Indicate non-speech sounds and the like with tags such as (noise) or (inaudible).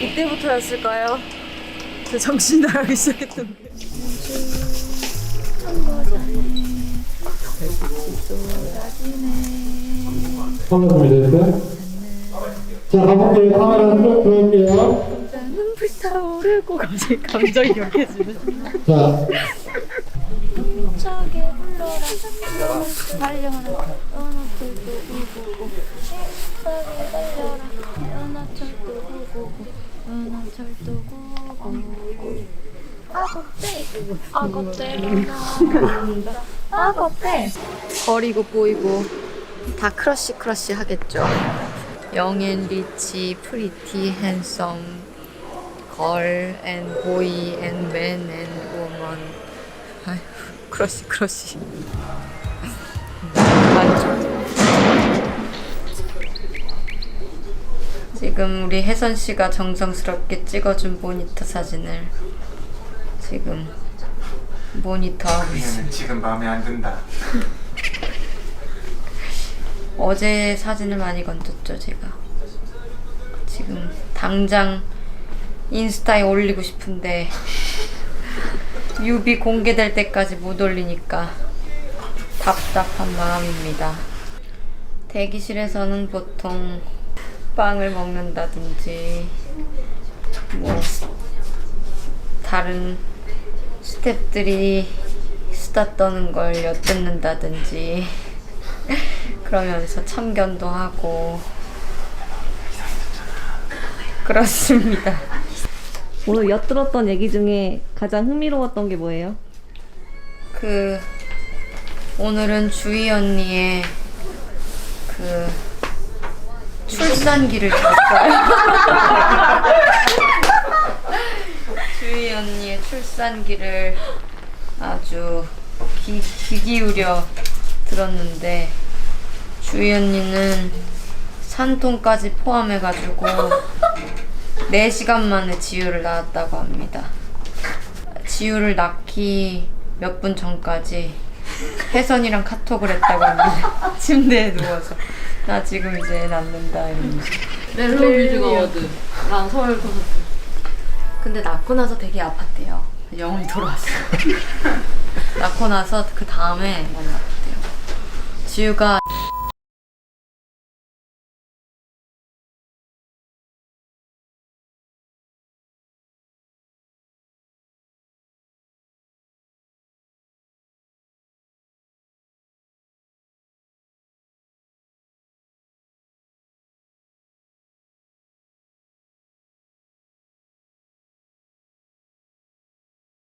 이때부터였을까요? 제 정신이 나가기 시작했는데. 카메라 준비됐어요? 자, 가볼게요. 카메라 쭉 들어올게요. 눈불 타오르고 갑자기 감정이 격해지네. 자, 불러라 달려라 달려라 도 구구구 연어철도 구구구 악어떼 악어떼 악어떼 어리고 보이고 다 크러쉬 크러쉬 하겠죠. 영앤 리치 프리티 핸섬 걸앤 보이 앤맨앤 우먼. 아휴 크러쉬 크러쉬 지금 우리 혜선 씨가 정성스럽게 찍어준 모니터 사진을 지금 모니터 하고 있어요. 얘는 지금 마음에 안 든다. (laughs) 어제 사진을 많이 건졌죠, 제가. 지금 당장 인스타에 올리고 싶은데 뮤비 공개될 때까지 못 올리니까 답답한 마음입니다. 대기실에서는 보통 빵을 먹는다든지 뭐 다른 스탭들이 수다 떠는 걸 엿듣는다든지 (laughs) 그러면서 참견도 하고 그렇습니다. 오늘 엿들었던 얘기 중에 가장 흥미로웠던 게 뭐예요? 그 오늘은 주희 언니의 그 출산기를 들었어요. (laughs) 주희 언니의 출산기를 아주 귀, 귀 기울여 들었는데 주희 언니는 산통까지 포함해가지고 4시간 만에 지유를 낳았다고 합니다. 지유를 낳기 몇 분 전까지 혜선이랑 카톡을 했다고 합니다. (laughs) 침대에 누워서 나 지금 이제 낳는다 이러면서 멜로 뮤직 어워드랑 서울 콘서트. 근데 낳고 나서 되게 아팠대요. 영혼이 돌아왔어. (laughs) 낳고 나서 그 다음에 많이 아팠대요. 지유가